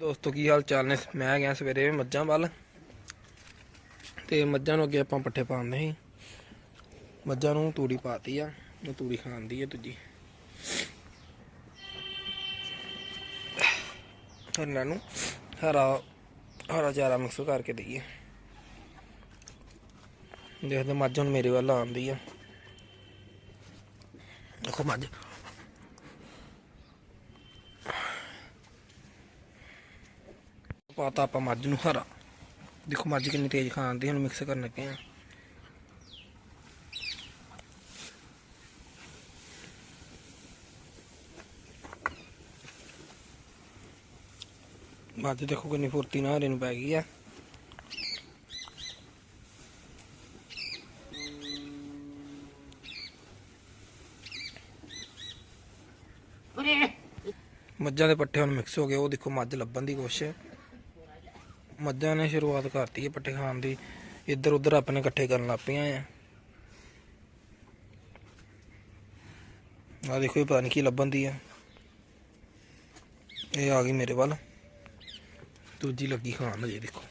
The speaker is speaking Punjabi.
ਦੋਸਤੋ, ਕੀ ਹਾਲ ਚਾਲ ਨੇ? ਮੈਂ ਗਿਆ ਸਵੇਰੇ ਮੱਝਾਂ ਵੱਲ। ਤੇ ਮੱਝਾਂ ਨੂੰ ਅੱਗੇ ਆਪਾਂ ਪੱਠੇ ਪਾਉਂਦੇ ਸੀ। ਮੱਝਾਂ ਨੂੰ ਤੂੜੀ ਪਾਤੀ ਆ ਉਹ ਤੂੜੀ ਖਾਂਦੀ ਹੈ ਦੂਜੀ। ਇਹਨਾਂ ਨੂੰ ਹਰਾ ਹਰਾ ਚਾਰਾ ਮਿਕਸ ਕਰਕੇ ਦਈਏ। ਦੇਖਦੇ ਮੱਝ ਹੁਣ ਮੇਰੇ ਵੱਲ ਆਉਂਦੀ ਆ। ਦੇਖੋ ਮੱਝ। ਪਾਤਾ ਆਪਾਂ ਮੱਝ ਨੂੰ ਹਰਾ। ਦੇਖੋ ਮੱਝ ਕਿੰਨੀ ਤੇਜ਼ ਖਾਂਦੀ ਹੁਣ ਮਿਕਸ ਕਰਨ ਲੱਗੇ ਆ ਮੱਝ ਦੇਖੋ ਕਿੰਨੀ ਫੁਰਤੀ ਨਾਲ ਹਰੇ ਨੂੰ ਪੈ ਗਈ ਆ। ਮੱਝਾਂ ਦੇ ਪੱਠੇ ਹੁਣ ਮਿਕਸ ਹੋ ਗਏ ਉਹ ਦੇਖੋ ਮੱਝ ਲੱਭਣ ਦੀ ਕੋਸ਼ਿਸ਼। ਮੱਝਾਂ ਨੇ ਸ਼ੁਰੂਆਤ ਕਰਤੀ ਹੈ ਪੱਠੇ ਖਾਣ ਦੀ। ਇੱਧਰ ਉੱਧਰ ਆਪਣੇ ਇਕੱਠੇ ਕਰਨ ਲੱਗ ਪਈਆਂ ਆ। ਆ ਦੇਖੋ ਇਹ ਪਤਾ ਨਹੀਂ ਕੀ ਲੱਭਣ ਦੀ ਆ। ਇਹ ਆ ਗਈ ਮੇਰੇ ਵੱਲ। ਦੂਜੀ ਲੱਗੀ ਖਾਣ ਹਜੇ ਦੇਖੋ।